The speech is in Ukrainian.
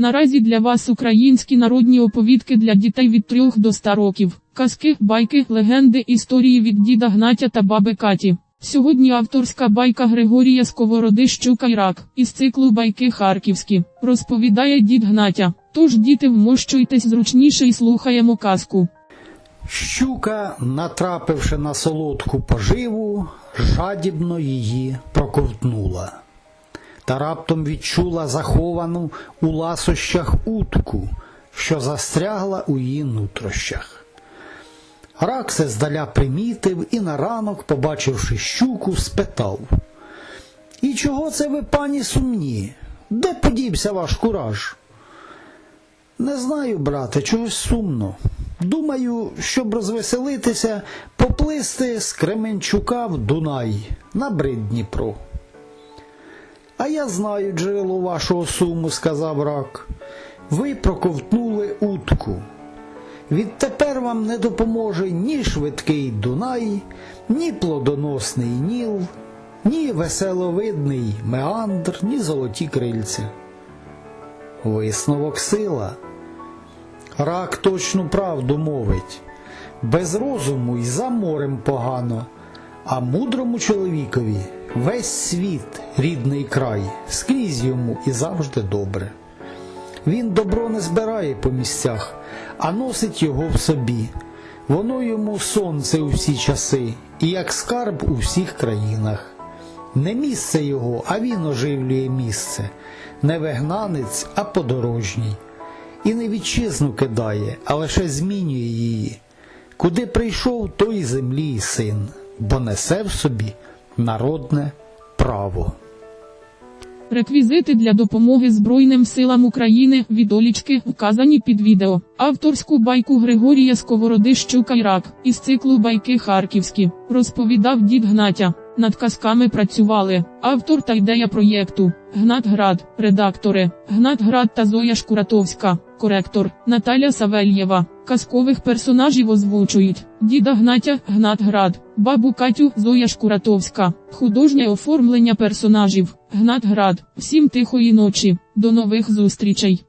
Наразі для вас українські народні оповідки для дітей від 3 до 100 років. Казки, байки, легенди, історії від діда Гнатя та баби Каті. Сьогодні авторська байка Григорія Сковороди Щука й рак із циклу Байки Харківські розповідає дід Гнатя. Тож діти вмощуйтесь зручніше і слухаємо казку. Щука, натрапивши на солодку поживу, жадібно її проковтнула. Та раптом відчула заховану у ласощах утку, що застрягла у її нутрощах. Рак се здаля примітив і на ранок, побачивши щуку, спитав. І чого це ви, пані, сумні? Де подівся ваш кураж? Не знаю, брате, чогось сумно. Думаю, щоб розвеселитися, поплисти з Кременчука в Дунай на брид Дніпро. А я знаю джерело вашого суму, сказав рак. Ви проковтнули утку. Відтепер вам не допоможе ні швидкий Дунай, ні плодоносний Ніл, ні веселовидний меандр, ні золоті крильця. Висновок сила. Рак точну правду мовить. Без розуму й за морем погано, а мудрому чоловікові весь світ, рідний край, скрізь йому і завжди добре. Він добро не збирає по місцях, а носить його в собі. Воно йому сонце у всі часи, і як скарб у всіх країнах. Не місце його, а він оживлює місце, не вигнанець, а подорожній. І не вітчизну кидає, а лише змінює її. Куди прийшов, той землі й син, бо несе в собі народне право. Реквізити для допомоги Збройним силам України відолічки вказані під відео. Авторську байку Григорія Сковороди Щука й із циклу Байки Харківські розповідав дід Гнатя. Над казками працювали автор та ідея проєкту Гнат Град, редактори Гнат Град та Зоя Шкуратовська, коректор Наталя Савельєва. Казкових персонажів озвучують діда Гнатя, Гнат Град, бабу Катю, Зоя Шкуратовська, художнє оформлення персонажів, Гнат Град. Всім тихої ночі. До нових зустрічей.